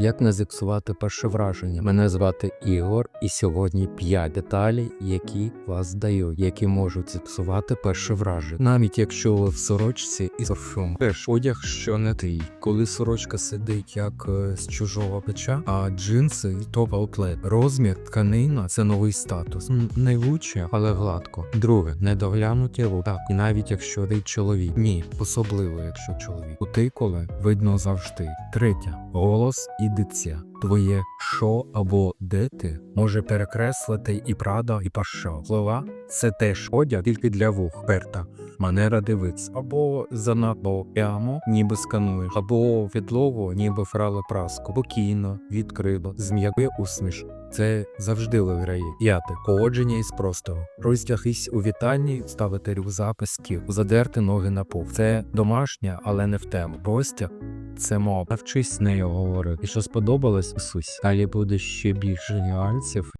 Як не зіпсувати перше враження? Мене звати Ігор, і сьогодні 5 деталей, які вас дають, які можуть зіпсувати перше враження. Навіть якщо ви в сорочці і парфюм. Теж одяг, що не твій. Коли сорочка сидить як е, з чужого плеча, а джинси топ аутлет. Розмір, тканина це новий статус. Не але гладко. Друге, недоглянуті руки. Так, і навіть якщо ти чоловік. Ні, особливо, якщо чоловік. Кутикули видно завжди. Третє, голос і диця. Твоє що або де ти може перекреслити і прада, і паша. Слова це теж одяг тільки для вух. Перта. Манера дивитися. Або занадто прямо, ніби скануєш, або відлово, ніби фрали праску. Спокійно, відкрито, з м'якої усміш. Це завжди виграє. П'яте. Поводження із простого. Розтягись у вітальні, ставити рюкзак задерти ноги на пов. Це домашнє, але не в тему. Простяг це мова. Навчись з нею говорити. І що сподобалось, Ісусь. Далі буде ще більше нюансів.